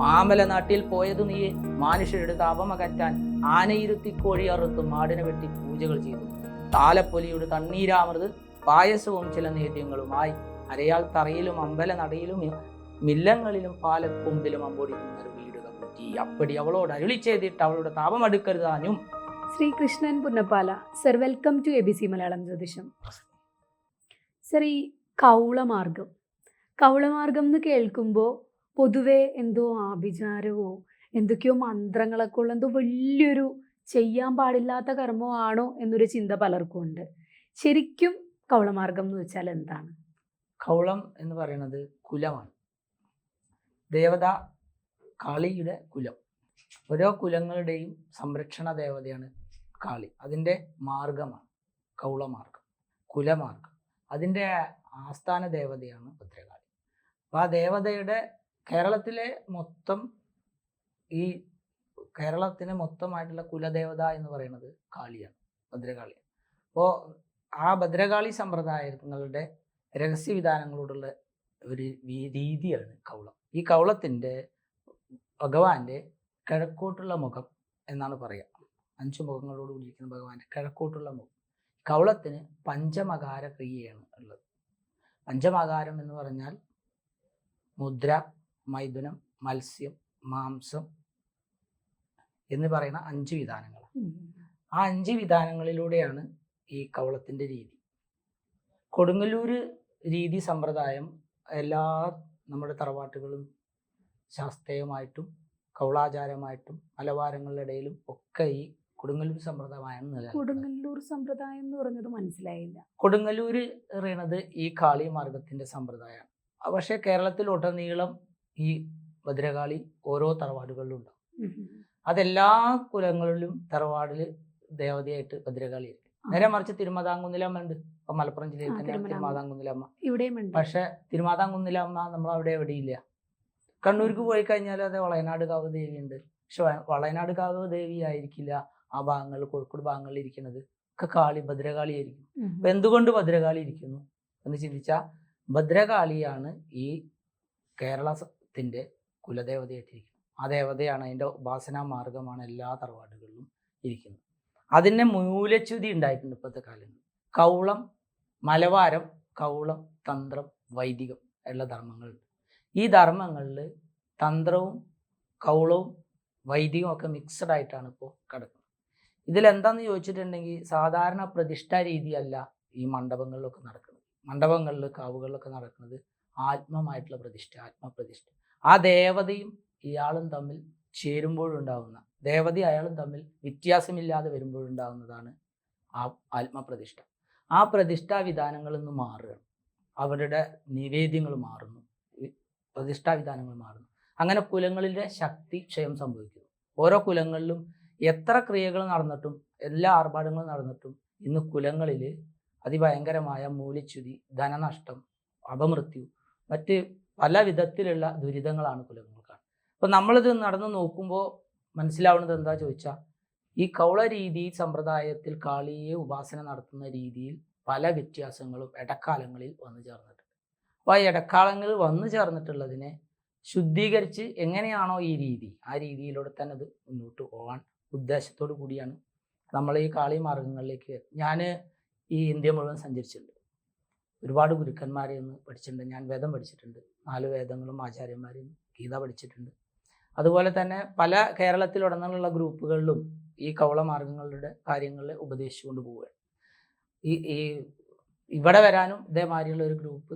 മാമല നാട്ടിൽ പോയതു നീ മാനുഷ്യരുടെ താപമകറ്റാൻ ആനയിരുത്തി കോഴി അറുത്തും മാടിനെ വെട്ടി പൂജകൾ ചെയ്തു. താലപ്പൊലിയുടെ തണ്ണീരാമൃത് പായസവും ചില നേദ്യങ്ങളുമായി അരയാൾ തറയിലും അമ്പല നടയിലും മില്ലങ്ങളിലും പാലക്കൊമ്പിലും അമ്പോടിക്കുന്ന ഒരു വീടുകൾ പറ്റി അപ്പടി അവളോട് അരുളി ചെയ്തിട്ട് അവളുടെ താപം അടുക്കരുതാനും Sreekrishnan Punnappala sir welcome to A B C Malayalam ജ്യോതിഷം. സർ ഈ കൗളമാർഗം. കൗളമാർഗം എന്ന് കേൾക്കുമ്പോൾ പൊതുവെ എന്തോ ആഭിചാരവോ എന്തൊക്കെയോ മന്ത്രങ്ങളൊക്കെ ഉള്ള എന്തോ വലിയൊരു ചെയ്യാൻ പാടില്ലാത്ത കർമ്മമോ ആണോ എന്നൊരു ചിന്ത പലർക്കും ഉണ്ട്. ശരിക്കും കൗളമാർഗം എന്ന് വെച്ചാൽ എന്താണ്? കൗളം എന്ന് പറയുന്നത് കുലമാണ്. ദേവത കാളിയുടെ കുലം. ഓരോ കുലങ്ങളുടെയും സംരക്ഷണ ദേവതയാണ് കാളി. അതിന്റെ മാർഗമാണ് കൗളമാർഗം കുലമാർഗം. അതിന്റെ ആസ്ഥാന ദേവതയാണ് ഭദ്രകാളി. അപ്പോൾ ആ ദേവതയുടെ കേരളത്തിലെ മൊത്തം ഈ കേരളത്തിന് മൊത്തമായിട്ടുള്ള കുലദേവത എന്ന് പറയുന്നത് കാളിയാണ് ഭദ്രകാളി. അപ്പോൾ ആ ഭദ്രകാളി സമ്പ്രദായങ്ങളുടെ രഹസ്യവിധാനങ്ങളോടുള്ള ഒരു രീതിയാണ് കൗളം. ഈ കൗളത്തിന്റെ ഭഗവാന്റെ കിഴക്കോട്ടുള്ള മുഖം എന്നാണ് പറയുക അഞ്ചു മുഖങ്ങളോട് കൂടിയിരിക്കുന്ന ഭഗവാന്റെ കിഴക്കോട്ടുള്ള മുഖം. കൗളത്തിന് പഞ്ചമകാര ക്രിയയാണ് ഉള്ളത്. പഞ്ചമകാരം എന്ന് പറഞ്ഞാൽ മുദ്ര മൈഥുനം മത്സ്യം മാംസം എന്ന് പറയുന്ന അഞ്ച് വിധാനങ്ങളാണ്. ആ അഞ്ച് വിധാനങ്ങളിലൂടെയാണ് ഈ കവളത്തിന്റെ രീതി. കൊടുങ്ങല്ലൂർ രീതി സമ്പ്രദായം എല്ലാ നമ്മുടെ തറവാട്ടുകളും ശാസ്ത്രീയമായിട്ടും കൗളാചാരമായിട്ടും മലവാരങ്ങളിലിടയിലും ഇടയിലും ഒക്കെ ഈ കൊടുങ്ങല്ലൂർ സമ്പ്രദായമാണ് കൊടുങ്ങല്ലൂർ സമ്പ്രദായം എന്ന് പറഞ്ഞത് മനസ്സിലായില്ല. കൊടുങ്ങല്ലൂർ പറയുന്നത് ഈ കാളി മാർഗത്തിന്റെ സമ്പ്രദായമാണ്. പക്ഷേ കേരളത്തിലുടനീളം ഈ ഭദ്രകാളി ഓരോ തറവാടുകളിലും ഉണ്ടാവും അതെല്ലാ കുലങ്ങളിലും തറവാടിൽ ദേവതയായിട്ട് ഭദ്രകാളി നേരെ മറിച്ച് തിരുമതാങ്കുന്നിലമ്മ ഉണ്ട്. ഇപ്പൊ മലപ്പുറം ജില്ലയിൽ തന്നെ ഉണ്ട്. പക്ഷെ തിരുമാതാങ്കുന്നിലമ്മ നമ്മൾ അവിടെ എവിടെയില്ല കണ്ണൂർക്ക് പോയി കഴിഞ്ഞാൽ അത് വളയനാട് കാവ് ദേവി ഉണ്ട്. പക്ഷെ വളയനാട് കാവ് ദേവി ആയിരിക്കില്ല ആ ഭാഗങ്ങളിൽ കോഴിക്കോട് ഭാഗങ്ങളിൽ ഇരിക്കുന്നത്. ഒക്കെ കാളി ഭദ്രകാളി ആയിരിക്കും. അപ്പൊ എന്തുകൊണ്ട് ഭദ്രകാളി ഇരിക്കുന്നു? എന്ന് ചിന്തിച്ചാൽ ഭദ്രകാളിയാണ് ഈ കേരളത്തിന്റെ കുലദേവതയായിട്ടിരിക്കുന്നത് ആ ദേവതയാണ് അതിന്റെ ഉപാസനാ മാർഗമാണ് എല്ലാ തറവാടുകളിലും ഇരിക്കുന്നത്. അതിന്റെ മൂലച്യുതി ഉണ്ടായിട്ടുണ്ട് ഇപ്പോഴത്തെ കാലങ്ങളിൽ കൗളം മലവാരം കൗളം തന്ത്രം വൈദികം ഉള്ള ധർമ്മങ്ങളുണ്ട്. ഈ ധർമ്മങ്ങളിൽ തന്ത്രവും കൗളവും വൈദികവും ഒക്കെ മിക്സഡ് ആയിട്ടാണ് ഇപ്പോൾ കിടക്കുന്നത്. ഇതിലെന്താന്ന് ചോദിച്ചിട്ടുണ്ടെങ്കിൽ സാധാരണ പ്രതിഷ്ഠാ രീതിയല്ല ഈ മണ്ഡപങ്ങളിലൊക്കെ നടക്കുന്നത്. മണ്ഡപങ്ങളിൽ കാവുകളിലൊക്കെ നടക്കുന്നത് ആത്മമായിട്ടുള്ള പ്രതിഷ്ഠ ആത്മപ്രതിഷ്ഠ. ആ ദേവതയും ഇയാളും തമ്മിൽ ചേരുമ്പോഴുണ്ടാവുന്ന ദേവതയും അയാളും തമ്മിൽ വ്യത്യാസമില്ലാതെ വരുമ്പോഴുണ്ടാവുന്നതാണ് ആ ആത്മപ്രതിഷ്ഠ. ആ പ്രതിഷ്ഠാ വിധാനങ്ങളിൽ നിന്ന് മാറുകയാണ്. അവരുടെ നിവേദ്യങ്ങൾ മാറുന്നു. പ്രതിഷ്ഠാ വിധാനങ്ങൾ മാറുന്നു. അങ്ങനെ കുലങ്ങളിലെ ശക്തി ക്ഷയം സംഭവിക്കുന്നു. ഓരോ കുലങ്ങളിലും എത്ര ക്രിയകൾ നടന്നിട്ടും എല്ലാ ആർഭാടങ്ങളും നടന്നിട്ടും ഇന്ന് കുലങ്ങളിൽ അതിഭയങ്കരമായ മൂലിച്ചുതി ധനനഷ്ടം അപമൃത്യു മറ്റ് പല വിധത്തിലുള്ള ദുരിതങ്ങളാണ് കുലങ്ങൾക്കാണ് അപ്പോൾ നമ്മളിത് നടന്നു നോക്കുമ്പോൾ മനസ്സിലാവുന്നത് എന്താ ചോദിച്ചാൽ ഈ കൗള രീതി സമ്പ്രദായത്തിൽ കാളിയെ ഉപാസന നടത്തുന്ന രീതിയിൽ പല വ്യത്യാസങ്ങളും ഇടക്കാലങ്ങളിൽ വന്നു ചേർന്നിട്ടുണ്ട്. അപ്പോൾ ആ ഇടക്കാലങ്ങളിൽ വന്നു ചേർന്നിട്ടുള്ളതിനെ ശുദ്ധീകരിച്ച് എങ്ങനെയാണോ ഈ രീതി ആ രീതിയിലൂടെ തന്നെ അത് മുന്നോട്ട് പോകാൻ ഉദ്ദേശത്തോടു കൂടിയാണ് നമ്മൾ ഈ കാളി മാർഗങ്ങളിലേക്ക് ഞാൻ ഈ ഇന്ത്യ മുഴുവൻ സഞ്ചരിച്ചിട്ടുണ്ട്. ഒരുപാട് ഗുരുക്കന്മാരെ ഒന്ന് പഠിച്ചിട്ടുണ്ട് ഞാൻ വേദം പഠിച്ചിട്ടുണ്ട്. നാല് വേദങ്ങളും ആചാര്യന്മാരും ഗീത പഠിച്ചിട്ടുണ്ട്. അതുപോലെ തന്നെ പല കേരളത്തിലുടനീളമുള്ള ഗ്രൂപ്പുകളിലും ഈ കവള മാർഗങ്ങളുടെ കാര്യങ്ങളിൽ ഉപദേശിച്ചുകൊണ്ട് പോവുകയാണ്. ഈ ഈ ഇവിടെ വരാനും ഇതേമാതിരിയുള്ള ഒരു ഗ്രൂപ്പ്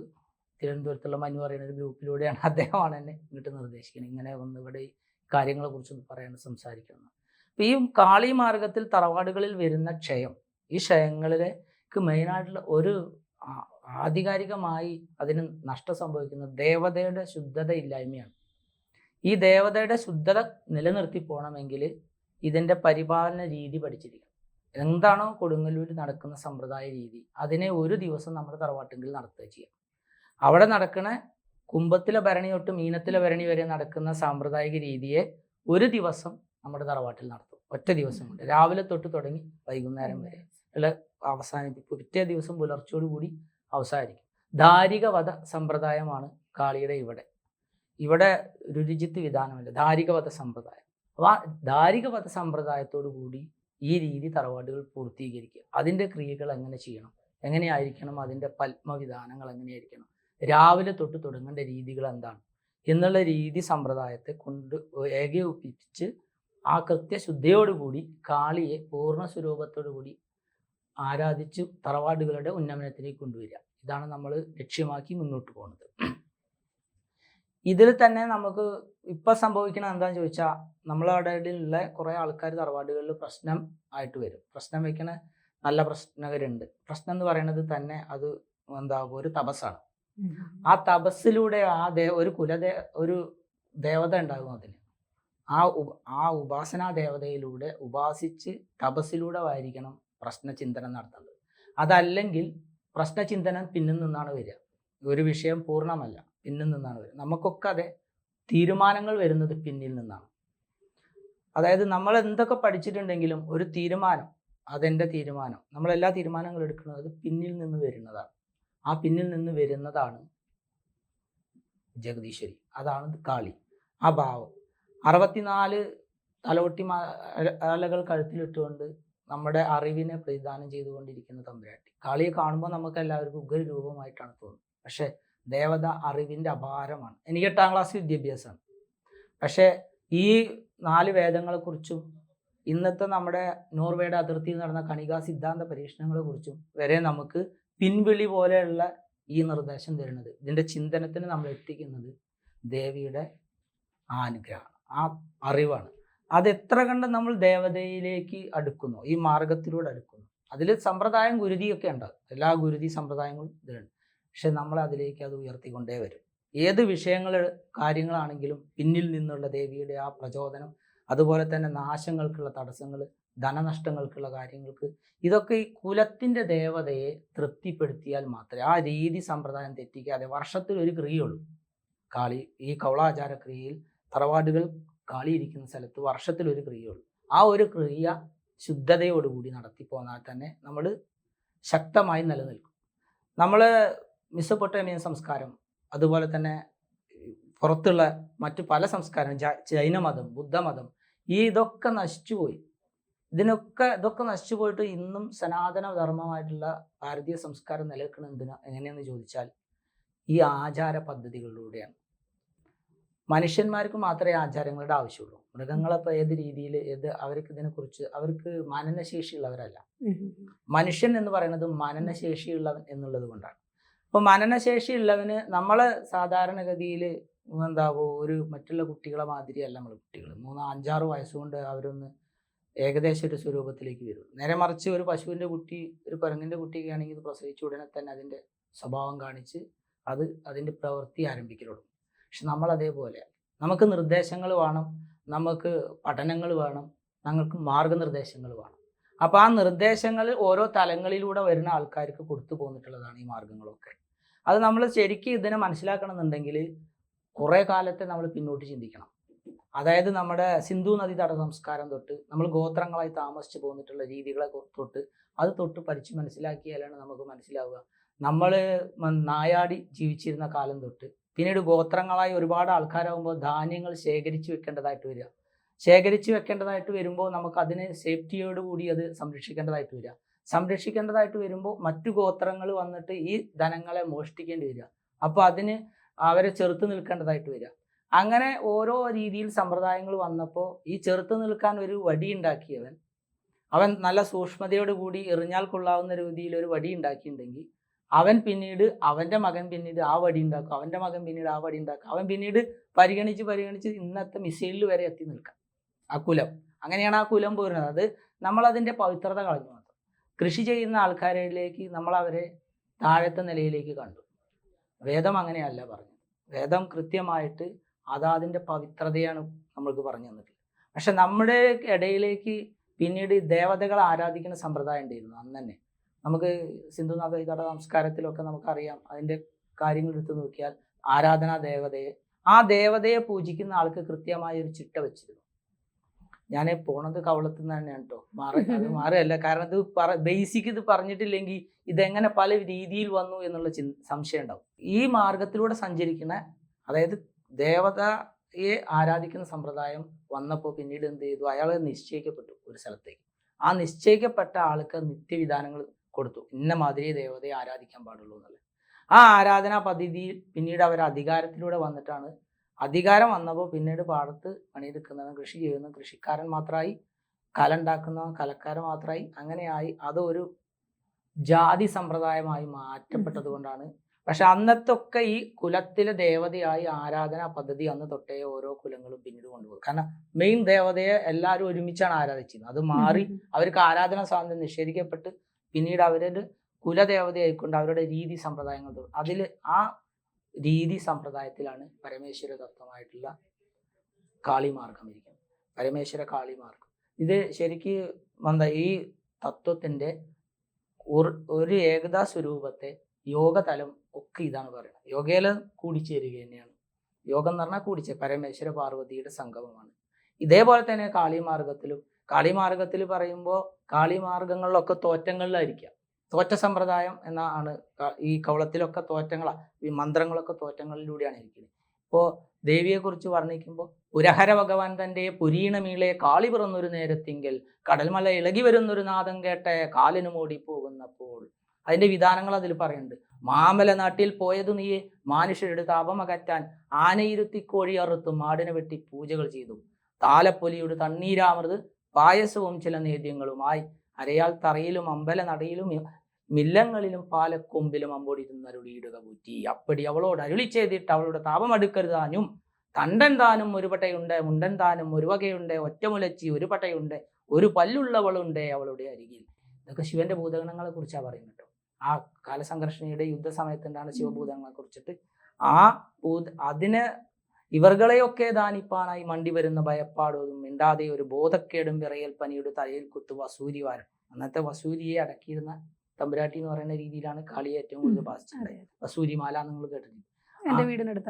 തിരുവനന്തപുരത്തുള്ള മനു പറയുന്ന ഒരു ഗ്രൂപ്പിലൂടെയാണ് അദ്ദേഹമാണ് എന്നെ ഇങ്ങോട്ട് നിർദ്ദേശിക്കുന്നത്. ഇങ്ങനെ വന്ന് ഇവിടെ ഈ കാര്യങ്ങളെ കുറിച്ച് പറയാൻ സംസാരിക്കുന്നത് അപ്പോൾ ഈ കാളി മാർഗത്തിൽ തറവാടുകളിൽ വരുന്ന ക്ഷയം ഈ ക്ഷയങ്ങളിലേക്ക് മെയിനായിട്ടുള്ള ഒരു ആധികാരികമായി അതിന് നഷ്ടം സംഭവിക്കുന്നത് ദേവതയുടെ ശുദ്ധത ഇല്ലായ്മയാണ്. ഈ ദേവതയുടെ ശുദ്ധത നിലനിർത്തി പോകണമെങ്കിൽ ഇതിന്റെ പരിപാലന രീതി പഠിച്ചിരിക്കണം. എന്താണോ കൊടുങ്ങല്ലൂർ നടക്കുന്ന സമ്പ്രദായ രീതി അതിനെ ഒരു ദിവസം നമ്മുടെ തറവാട്ടെങ്കിൽ നടത്തുക ചെയ്യാം. അവിടെ നടക്കുന്ന കുംഭത്തിലെ ഭരണി തൊട്ട് മീനത്തിലെ ഭരണി വരെ നടക്കുന്ന സാമ്പ്രദായിക രീതിയെ ഒരു ദിവസം നമ്മുടെ തറവാട്ടിൽ നടത്തും. ഒറ്റ ദിവസം കൊണ്ട്. രാവിലെ തൊട്ട് തുടങ്ങി വൈകുന്നേരം വരെ. ഉള്ള അവസാനിപ്പിക്കും. പിറ്റേ ദിവസം പുലർച്ചയോടുകൂടി അവസാനിക്കും. ധാരിക വധ സമ്പ്രദായമാണ് കാളിയുടെ ഇവിടെ. ഇവിടെ രുചിജിത്ത് വിധാനമല്ല. ധാരികവധ സമ്പ്രദായം. അപ്പോൾ ആ ധാരികവധ സമ്പ്രദായത്തോടു കൂടി ഈ രീതി തറവാടുകൾ പൂർത്തീകരിക്കുക. അതിന്റെ ക്രിയകൾ എങ്ങനെ ചെയ്യണം? എങ്ങനെയായിരിക്കണം അതിന്റെ പത്മവിധാനങ്ങൾ എങ്ങനെയായിരിക്കണം? രാവിലെ തൊട്ട് തുടങ്ങേണ്ട രീതികൾ എന്താണ്? എന്നുള്ള രീതി സമ്പ്രദായത്തെ കൊണ്ട് ഏകോപിപ്പിച്ച് ആ കൃത്യശുദ്ധിയോടുകൂടി കാളിയെ പൂർണ സ്വരൂപത്തോടു കൂടി ആരാധിച്ച് തറവാടുകളുടെ ഉന്നമനത്തിലേക്ക് കൊണ്ടുവരിക. ഇതാണ് നമ്മൾ ലക്ഷ്യമാക്കി മുന്നോട്ട് പോകുന്നത് ഇതിൽ തന്നെ നമുക്ക് ഇപ്പൊ സംഭവിക്കണം എന്താന്ന് ചോദിച്ചാൽ നമ്മളവിടെ ഉള്ള കുറേ ആൾക്കാർ തറവാടുകളിൽ പ്രശ്നം ആയിട്ട് വരും. പ്രശ്നം വയ്ക്കണ നല്ല പ്രശ്നകരുണ്ട്. പ്രശ്നം എന്ന് പറയുന്നത് തന്നെ അത് എന്താ ഒരു തപസ്സാണ്. ആ തപസ്സിലൂടെ ആ ദേ ഒരു കുലദേ ഒരു ദേവത ഉണ്ടാകും അതിന് ആ ഉപ ആ ഉപാസനാ ദേവതയിലൂടെ ഉപാസിച്ച് തപസ്സിലൂടെ ആയിരിക്കണം പ്രശ്നചിന്തനം നടത്തുന്നത്. അതല്ലെങ്കിൽ പ്രശ്നചിന്തനം പിന്നിൽ നിന്നാണ് വരിക. ഒരു വിഷയം പൂർണമല്ല പിന്നിൽ നിന്നാണ് വരിക. നമുക്കൊക്കെ അതെ തീരുമാനങ്ങൾ വരുന്നത് പിന്നിൽ നിന്നാണ്. അതായത് നമ്മൾ എന്തൊക്കെ പഠിച്ചിട്ടുണ്ടെങ്കിലും ഒരു തീരുമാനം അതെന്റെ തീരുമാനം നമ്മളെല്ലാ തീരുമാനങ്ങളും എടുക്കുന്നത് അത് പിന്നിൽ നിന്ന് വരുന്നതാണ്. ആ പിന്നിൽ നിന്ന് വരുന്നതാണ് ജഗദീശ്വരി. അതാണ് കാളി ആ ഭാവം. അറുപത്തിനാല് തലോട്ടി മാലകൾ കഴുത്തിലിട്ടുകൊണ്ട് നമ്മുടെ അറിവിനെ പ്രതിദാനം ചെയ്തുകൊണ്ടിരിക്കുന്ന തമ്പുരാട്ടി. കാളിയെ കാണുമ്പോൾ നമുക്ക് എല്ലാവർക്കും ഉഗ്ര രൂപമായിട്ടാണ് തോന്നുന്നത്. പക്ഷെ ദേവത അറിവിന്റെ അപാരമാണ്. എനിക്ക് എട്ടാം ക്ലാസ് വിദ്യാഭ്യാസമാണ്. പക്ഷേ ഈ നാല് വേദങ്ങളെക്കുറിച്ചും ഇന്നത്തെ നമ്മുടെ നോർവേയുടെ അതിർത്തിയിൽ നടന്ന കണികാ സിദ്ധാന്ത പരീക്ഷണങ്ങളെ കുറിച്ചും വരെ നമുക്ക് പിൻവിളി പോലെയുള്ള ഈ നിർദ്ദേശം തരുന്നത് ഇതിന്റെ ചിന്തനത്തിന് നമ്മൾ എത്തിക്കുന്നത് ദേവിയുടെ ആ അനുഗ്രഹമാണ് ആ അറിവാണ്. അത് എത്ര കണ്ട് നമ്മൾ ദേവതയിലേക്ക് അടുക്കുന്നു? ഈ മാർഗത്തിലൂടെ അടുക്കുന്നു. അതിൽ സമ്പ്രദായം ഗുരുതിയൊക്കെ ഉണ്ട്. എല്ലാ ഗുരുതി സമ്പ്രദായങ്ങളും ഇതിലുണ്ട്. പക്ഷെ നമ്മൾ അതിലേക്ക് അത് ഉയർത്തിക്കൊണ്ടേ വരും. ഏത് വിഷയങ്ങൾ കാര്യങ്ങളാണെങ്കിലും പിന്നിൽ നിന്നുള്ള ദേവിയുടെ ആ പ്രചോദനം അതുപോലെ തന്നെ നാശങ്ങൾക്കുള്ള തടസ്സങ്ങൾ ധനനഷ്ടങ്ങൾക്കുള്ള കാര്യങ്ങൾക്ക് ഇതൊക്കെ ഈ കുലത്തിന്റെ ദേവതയെ തൃപ്തിപ്പെടുത്തിയാൽ മാത്രമേ ആ രീതി സമ്പ്രദായം തെറ്റിക്കാതെ വർഷത്തിൽ ഒരു ക്രിയയുള്ളൂ. കാളി ഈ കൗളാചാര ക്രിയയിൽ തറവാടുകൾ കാളി ഇരിക്കുന്ന സ്ഥലത്ത് വർഷത്തിൽ ഒരു ക്രിയയുള്ളൂ. ആ ഒരു ക്രിയ ശുദ്ധതയോടുകൂടി നടത്തി പോന്നാൽ തന്നെ നമ്മൾ ശക്തമായി നിലനിൽക്കും. നമ്മൾ മിസപ്പൊട്ടമിയൻ സംസ്കാരം അതുപോലെ തന്നെ പുറത്തുള്ള മറ്റു പല സംസ്കാരം ജൈനമതം ബുദ്ധമതം ഈ ഇതൊക്കെ നശിച്ചുപോയി. ഇതിനൊക്കെ ഇതൊക്കെ നശിച്ചു പോയിട്ട് ഇന്നും സനാതന ധർമ്മമായിട്ടുള്ള ഭാരതീയ സംസ്കാരം നിലനിൽക്കുന്നത് എന്തിനാ എങ്ങനെയെന്ന് ചോദിച്ചാൽ ഈ ആചാര പദ്ധതികളിലൂടെയാണ്. മനുഷ്യന്മാർക്ക് മാത്രമേ ആചാരങ്ങളുടെ ആവശ്യമുള്ളൂ. മൃഗങ്ങളപ്പോൾ ഏത് രീതിയിൽ ഏത് അവർക്ക് ഇതിനെക്കുറിച്ച് അവർക്ക് മനനശേഷിയുള്ളവരല്ല. മനുഷ്യൻ എന്ന് പറയുന്നത് മനനശേഷിയുള്ളവൻ എന്നുള്ളത് കൊണ്ടാണ്. അപ്പോൾ മനനശേഷിയുള്ളവന് നമ്മൾ സാധാരണഗതിയിൽ എന്താവോ ഒരു മറ്റുള്ള കുട്ടികളെ മാതിരിയല്ല നമ്മൾ കുട്ടികൾ മൂന്ന് അഞ്ചാറ് വയസ്സുകൊണ്ട് അവരൊന്ന് ഏകദേശം ഒരു സ്വരൂപത്തിലേക്ക് വരും നേരെ മറിച്ച് ഒരു പശുവിന്റെ കുട്ടി ഒരു കുരങ്ങിന്റെ കുട്ടിയൊക്കെ ആണെങ്കിൽ പ്രസവിച്ച ഉടനെ തന്നെ അതിന്റെ സ്വഭാവം കാണിച്ച് അത് അതിന്റെ പ്രവൃത്തി ആരംഭിക്കലുള്ളൂ പക്ഷെ നമ്മൾ അതേപോലെ നമുക്ക് നിർദ്ദേശങ്ങൾ വേണം നമുക്ക് പഠനങ്ങൾ വേണം ഞങ്ങൾക്ക് മാർഗനിർദ്ദേശങ്ങൾ വേണം. അപ്പോൾ ആ നിർദ്ദേശങ്ങൾ ഓരോ തലങ്ങളിലൂടെ വരുന്ന ആൾക്കാർക്ക് കൊടുത്തു പോന്നിട്ടുള്ളതാണ് ഈ മാർഗങ്ങളൊക്കെ അത് നമ്മൾ ശരിക്കും ഇതിനെ മനസ്സിലാക്കണമെന്നുണ്ടെങ്കിൽ കുറേ കാലത്തെ നമ്മൾ പിന്നോട്ട് ചിന്തിക്കണം. അതായത് നമ്മുടെ സിന്ധു നദി തട സംസ്കാരം തൊട്ട് നമ്മൾ ഗോത്രങ്ങളായി താമസിച്ചു പോന്നിട്ടുള്ള രീതികളെ തൊട്ട് അത് തൊട്ട് പഠിച്ച് മനസ്സിലാക്കിയാലാണ് നമുക്ക് മനസ്സിലാവുക. നമ്മൾ നായാടി ജീവിച്ചിരുന്ന കാലം തൊട്ട് പിന്നീട് ഗോത്രങ്ങളായി ഒരുപാട് ആൾക്കാരാകുമ്പോൾ ധാന്യങ്ങൾ ശേഖരിച്ചു വെക്കേണ്ടതായിട്ട് വരിക. ശേഖരിച്ചു വെക്കേണ്ടതായിട്ട് വരുമ്പോൾ നമുക്ക് അതിന് സേഫ്റ്റിയോട് കൂടി അത് സംരക്ഷിക്കേണ്ടതായിട്ട് വരിക. സംരക്ഷിക്കേണ്ടതായിട്ട് വരുമ്പോൾ മറ്റു ഗോത്രങ്ങൾ വന്നിട്ട് ഈ ധനങ്ങളെ മോഷ്ടിക്കേണ്ടി വരിക. അപ്പോൾ അതിന് അവരെ ചെറുത്ത് നിൽക്കേണ്ടതായിട്ട് വരിക. അങ്ങനെ ഓരോ രീതിയിൽ സമ്പ്രദായങ്ങൾ വന്നപ്പോൾ ഈ ചെറുത്ത് നിൽക്കാൻ ഒരു വടി ഉണ്ടാക്കിയവൻ അവൻ നല്ല സൂക്ഷ്മതയോട് കൂടി എറിഞ്ഞാൽ കൊള്ളാവുന്ന രീതിയിൽ ഒരു വടി ഉണ്ടാക്കിയിട്ടുണ്ടെങ്കിൽ അവൻ പിന്നീട് അവന്റെ മകൻ പിന്നീട് ആ വടി ഉണ്ടാക്കും. അവന്റെ മകൻ പിന്നീട് ആ വടി ഉണ്ടാക്കും. അവൻ പിന്നീട് പരിഗണിച്ച് പരിഗണിച്ച് ഇന്നത്തെ മിസൈലിൽ വരെ എത്തി നിൽക്കാം. ആ കുലം. അങ്ങനെയാണ് ആ കുലം പോരുന്നത്. അത് നമ്മളതിന്റെ പവിത്രത കളഞ്ഞു മാത്രം കൃഷി ചെയ്യുന്ന ആൾക്കാരിലേക്ക് നമ്മൾ അവരെ താഴത്തെ നിലയിലേക്ക് കണ്ടു. വേദം അങ്ങനെയല്ല പറഞ്ഞത്. വേദം കൃത്യമായിട്ട് അതാതിന്റെ പവിത്രതയാണ് നമ്മൾക്ക് പറഞ്ഞു തന്നിട്ടുള്ളത്. പക്ഷെ നമ്മുടെ ഇടയിലേക്ക് പിന്നീട് ദേവതകളെ ആരാധിക്കുന്ന സമ്പ്രദായം ഉണ്ടായിരുന്നു അന്ന് തന്നെ. നമുക്ക് സിന്ധുനാഥ ഇതട സംസ്കാരത്തിലൊക്കെ നമുക്കറിയാം. അതിന്റെ കാര്യങ്ങൾ എടുത്തു നോക്കിയാൽ ആരാധനാ ദേവതയെ. ആ ദേവതയെ പൂജിക്കുന്ന ആൾക്ക് കൃത്യമായ ഒരു ചിട്ട വെച്ചിരുന്നു. ഞാൻ പോണത് കവളത്ത് നിന്ന് തന്നെയാണ് കേട്ടോ. മാറി അത് കാരണം ഇത് പറ ബേസിക് ഇത് പറഞ്ഞിട്ടില്ലെങ്കിൽ ഇതെങ്ങനെ പല രീതിയിൽ വന്നു എന്നുള്ള ചിന് സംശയം ഉണ്ടാവും. ഈ മാർഗത്തിലൂടെ സഞ്ചരിക്കുന്ന അതായത് ദേവതയെ ആരാധിക്കുന്ന സമ്പ്രദായം വന്നപ്പോൾ പിന്നീട് എന്ത് ചെയ്തു? അയാൾ നിശ്ചയിക്കപ്പെട്ടു ഒരു സ്ഥലത്തേക്ക്. ആ നിശ്ചയിക്കപ്പെട്ട ആൾക്ക് നിത്യവിധാനങ്ങൾ കൊടുത്തു. ഇന്ന മാതിരി ദേവതയെ ആരാധിക്കാൻ പാടുള്ളൂ എന്നുള്ളത് ആ ആരാധനാ പദ്ധതിയിൽ പിന്നീട് അവർ അധികാരത്തിലൂടെ വന്നിട്ടാണ്. അധികാരം വന്നപ്പോൾ പിന്നീട് പാടത്ത് പണിയെടുക്കുന്നവൻ കൃഷി ചെയ്യുന്ന കൃഷിക്കാരൻ മാത്രമായി കല ഉണ്ടാക്കുന്നവൻ കലക്കാരൻ മാത്രമായി അങ്ങനെയായി അതൊരു ജാതി സമ്പ്രദായമായി മാറ്റപ്പെട്ടത് കൊണ്ടാണ്. പക്ഷെ അന്നത്തൊക്കെ ഈ കുലത്തിലെ ദേവതയായി ആരാധനാ പദ്ധതി അന്ന് തൊട്ടേ ഓരോ കുലങ്ങളും പിന്നീട് കൊണ്ടുപോകും കാരണം മെയിൻ ദേവതയെ എല്ലാവരും ഒരുമിച്ചാണ് ആരാധിച്ചിരുന്നത്. അത് മാറി അവർക്ക് ആരാധനാ സ്വാതന്ത്ര്യം നിഷേധിക്കപ്പെട്ട് പിന്നീട് അവരുടെ കുലദേവതയായിക്കൊണ്ട് അവരുടെ രീതി സമ്പ്രദായങ്ങൾ അതിൽ ആ രീതി സമ്പ്രദായത്തിലാണ് പരമേശ്വര തത്വമായിട്ടുള്ള കാളിമാർഗം ഇരിക്കുന്നത്. പരമേശ്വര കാളിമാർഗം. ഇത് ശരിക്ക് വന്ന ഈ തത്വത്തിന്റെ ഒരു- ഒരു ഏകതാ സ്വരൂപത്തെ യോഗതലം ഒക്കെ ഇതാണ് പറയുന്നത്. യോഗയില കൂടിച്ചേരുക തന്നെയാണ്. യോഗം എന്ന് പറഞ്ഞാൽ കൂടിച്ചേ പരമേശ്വര പാർവതിയുടെ സംഗമമാണ്. ഇതേപോലെ തന്നെ കാളിമാർഗത്തിലും കാളിമാർഗത്തിൽ പറയുമ്പോൾ കാളിമാർഗങ്ങളിലൊക്കെ തോറ്റങ്ങളിലായിരിക്കാം. തോറ്റ സമ്പ്രദായം എന്നാണ് ഈ കവളത്തിലൊക്കെ തോറ്റങ്ങളാണ് ഈ മന്ത്രങ്ങളൊക്കെ തോറ്റങ്ങളിലൂടെയാണ് ഇരിക്കുന്നത്. ഇപ്പോൾ ദേവിയെക്കുറിച്ച് വർണിക്കുമ്പോൾ പുരഹര ഭഗവാൻ തന്റെ പുരീണമീളെ കാളി പിറന്നൊരു നേരത്തിങ്കിൽ കടൽമല ഇളകി വരുന്നൊരു നാദം കേട്ട കാലിന് മൂടിപ്പോകുന്നപ്പോൾ അതിന്റെ വിധാനങ്ങൾ അതിൽ പറയുന്നുണ്ട്. മാമല നാട്ടിൽ പോയത് നീയെ മാനുഷ്യരുടെ താപമകറ്റാൻ ആനയിരുത്തി കോഴി അറുത്തും മാടിനെ വെട്ടി പൂജകൾ ചെയ്തു. താലപ്പൊലിയുടെ തണ്ണീരാമൃത് പായസവും ചില നേദ്യങ്ങളുമായി അരയാൽ തറയിലും അമ്പല നടയിലും മില്ലങ്ങളിലും പാലക്കൊമ്പിലും അമ്പോടിരുന്നരുളിയിടുക പൂറ്റി. അപ്പടി അവളോട് അരുളി ചെയ്തിട്ട് അവളുടെ താപം അടുക്കരുതാനും തണ്ടൻ താനും ഒരു പട്ടയുണ്ട് മുണ്ടൻ താനും ഒരു വകയുണ്ട് ഒറ്റമുലച്ചി ഒരു പട്ടയുണ്ട് ഒരു പല്ലുള്ളവളുണ്ട് അവളുടെ അരികിൽ. ഇതൊക്കെ ശിവന്റെ ഭൂതഗണങ്ങളെ കുറിച്ചാണ് പറയുന്നത് കേട്ടോ. ആ കാലസംഘർഷണിയുടെ യുദ്ധസമയത്തുണ്ടാണ് ശിവഭൂതങ്ങളെ കുറിച്ചിട്ട് ആ ഭൂ അതിന് ഇവർകളെയൊക്കെ ദാനിപ്പാനായി മണ്ടി വരുന്ന ഭയപ്പാടൊന്നും മിണ്ടാതെ ഒരു ബോധക്കേടും വിറയൽ പനിയുടെ തലയിൽ കുത്തു വസൂരി വാരം അന്നത്തെ വസൂരിയെ അടക്കിയിരുന്ന തമ്പുരാട്ടി എന്ന് പറയുന്ന രീതിയിലാണ് കാളിയെ ഏറ്റവും കൂടുതൽ ബാധിച്ചിട്ടുണ്ടായത്. വസൂരിമാല നിങ്ങൾ കേട്ടിട്ടുണ്ട് എന്റെ ആ. വീടിനടുത്ത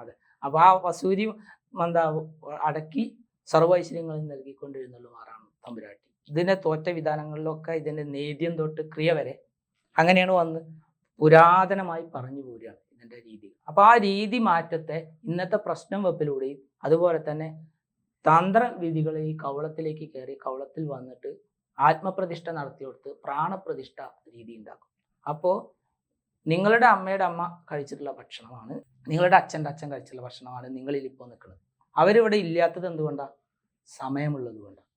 അതെ. അപ്പൊ ആ വസൂരി എന്താ അടക്കി സർവൈശ്വര്യങ്ങളിൽ നൽകിക്കൊണ്ടിരുന്നുള്ളമാറാണ് തമ്പുരാട്ടി. ഇതിന്റെ തോറ്റ വിധാനങ്ങളിലൊക്കെ ഇതിന്റെ നേദ്യം തൊട്ട് ക്രിയ വരെ അങ്ങനെയാണ് വന്ന് പുരാതനമായി പറഞ്ഞു പോരുകയാണ്. ഇതിന്റെ രീതി അപ്പൊ ആ രീതി മാറ്റത്തെ ഇന്നത്തെ പ്രശ്നം വെപ്പിലൂടെയും അതുപോലെ തന്നെ തന്ത്രവിധികളെ ഈ കവളത്തിലേക്ക് കയറി കവളത്തിൽ വന്നിട്ട് ആത്മപ്രതിഷ്ഠ നടത്തിയെടുത്ത് പ്രാണപ്രതിഷ്ഠ രീതി ഉണ്ടാക്കും. അപ്പോൾ നിങ്ങളുടെ അമ്മയുടെ അമ്മ കഴിച്ചിട്ടുള്ള ഭക്ഷണമാണ് നിങ്ങളുടെ അച്ഛന്റെ അച്ഛൻ കഴിച്ചിട്ടുള്ള ഭക്ഷണമാണ് നിങ്ങളിൽ ഇപ്പോൾ നിൽക്കുന്നത്. അവരിവിടെ ഇല്ലാത്തത് എന്തുകൊണ്ടാണ് സമയമുള്ളത് കൊണ്ടാണ്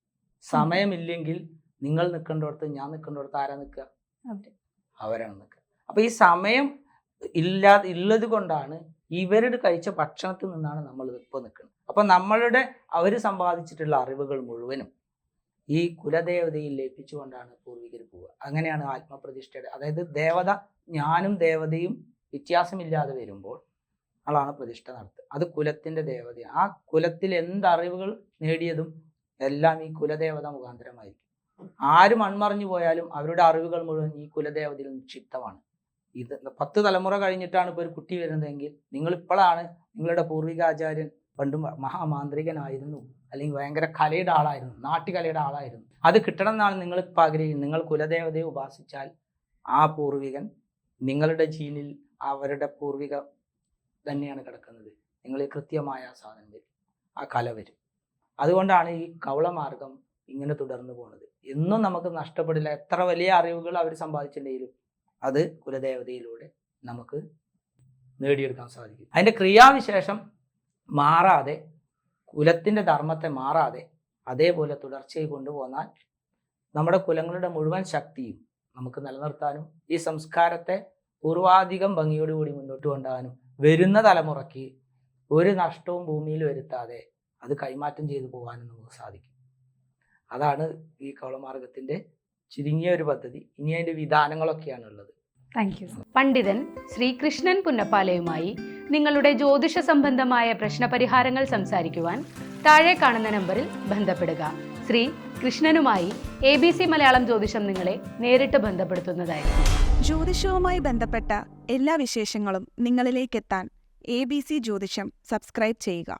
സമയമില്ലെങ്കിൽ നിങ്ങൾ നിൽക്കേണ്ടടുത്ത് ഞാൻ നിൽക്കേണ്ടടുത്ത് ആരാ നിൽക്കുക? അവർ. അവരാണ് നിൽക്കുക. അപ്പോൾ ഈ സമയം ഇല്ലാതെ ഉള്ളത് കൊണ്ടാണ് ഇവരുടെ കഴിച്ച ഭക്ഷണത്തിൽ നിന്നാണ് നമ്മൾ ഇപ്പോൾ നിൽക്കുന്നത് അപ്പൊ നമ്മളുടെ അവർ സമ്പാദിച്ചിട്ടുള്ള അറിവുകൾ മുഴുവനും ഈ കുലദേവതയിൽ ലയിപ്പിച്ചുകൊണ്ടാണ് പൂർവികർ പോവുക. അങ്ങനെയാണ് ആത്മപ്രതിഷ്ഠയുടെ അതായത് ദേവത ഞാനും ദേവതയും വ്യത്യാസമില്ലാതെ വരുമ്പോൾ ആളാണ് പ്രതിഷ്ഠ നടത്തുക. അത് കുലത്തിന്റെ ദേവതയാണ്. ആ കുലത്തിൽ എന്ത് അറിവുകൾ നേടിയതും എല്ലാം ഈ കുലദേവത മുഖാന്തരമായിരിക്കും. ആര് മൺമറിഞ്ഞു പോയാലും അവരുടെ അറിവുകൾ മുഴുവൻ ഈ കുലദേവതയിൽ നിക്ഷിപ്തമാണ്. ഇത് പത്ത് തലമുറ കഴിഞ്ഞിട്ടാണ് ഇപ്പോൾ ഒരു കുട്ടി വരുന്നതെങ്കിൽ നിങ്ങൾ ഇപ്പോഴാണ് നിങ്ങളുടെ പൂർവികാചാര്യൻ പണ്ട് മഹാമാന്ത്രികനായിരുന്നു അല്ലെങ്കിൽ ഭയങ്കര കലയുടെ ആളായിരുന്നു നാട്ടുകലയുടെ ആളായിരുന്നു. അത് കിട്ടണം എന്നാണ് നിങ്ങൾ ഇപ്പം ആഗ്രഹിക്കുന്നത്. നിങ്ങൾ കുലദേവതയെ ഉപാസിച്ചാൽ ആ പൂർവികൻ നിങ്ങളുടെ ജീനിൽ അവരുടെ പൂർവിക തന്നെയാണ് കിടക്കുന്നത്. നിങ്ങൾ കൃത്യമായ ആ സാധനം വരും. ആ കല വരും. അതുകൊണ്ടാണ് ഈ കവളമാർഗം ഇങ്ങനെ തുടർന്നു പോകുന്നത് എന്നും നമുക്ക് നഷ്ടപ്പെടില്ല. എത്ര വലിയ അറിവുകൾ അവർ സമ്പാദിച്ചിട്ടുണ്ടെങ്കിലും അത് കുലദേവതയിലൂടെ നമുക്ക് നേടിയെടുക്കാൻ സാധിക്കും. അതിന്റെ ക്രിയാവിശേഷം മാറാതെ കുലത്തിന്റെ ധർമ്മത്തെ മാറാതെ അതേപോലെ തുടർച്ചയായി കൊണ്ടുപോന്നാൽ നമ്മുടെ കുലങ്ങളുടെ മുഴുവൻ ശക്തിയും നമുക്ക് നിലനിർത്താനും ഈ സംസ്കാരത്തെ പൂർവാധികം ഭംഗിയോടുകൂടി മുന്നോട്ട് കൊണ്ടുപോകാനും വരുന്ന തലമുറയ്ക്ക് ഒരു നഷ്ടവും ഭൂമിയിൽ വരുത്താതെ അത് കൈമാറ്റം ചെയ്തു പോകാനും നമുക്ക് സാധിക്കും. അതാണ് ഈ കവളമാർഗത്തിന്റെ ചുരുങ്ങിയ ഒരു പദ്ധതി. ഇനി അതിന്റെ വിധാനങ്ങളൊക്കെയാണ് ഉള്ളത് താങ്ക് യു പണ്ഡിതൻ ശ്രീകൃഷ്ണൻ പുന്നപ്പാലയുമായി നിങ്ങളുടെ ജ്യോതിഷ സംബന്ധമായ പ്രശ്നപരിഹാരങ്ങൾ സംസാരിക്കുവാൻ താഴെ കാണുന്ന നമ്പറിൽ ബന്ധപ്പെടുക. ശ്രീ കൃഷ്ണനുമായി എ ബി സി മലയാളം ജ്യോതിഷം നിങ്ങളെ നേരിട്ട് ബന്ധപ്പെടുത്തുന്നതായിരിക്കും. ജ്യോതിഷവുമായി ബന്ധപ്പെട്ട എല്ലാ വിശേഷങ്ങളും നിങ്ങളിലേക്കെത്താൻ എ ബി സി ജ്യോതിഷം സബ്സ്ക്രൈബ് ചെയ്യുക.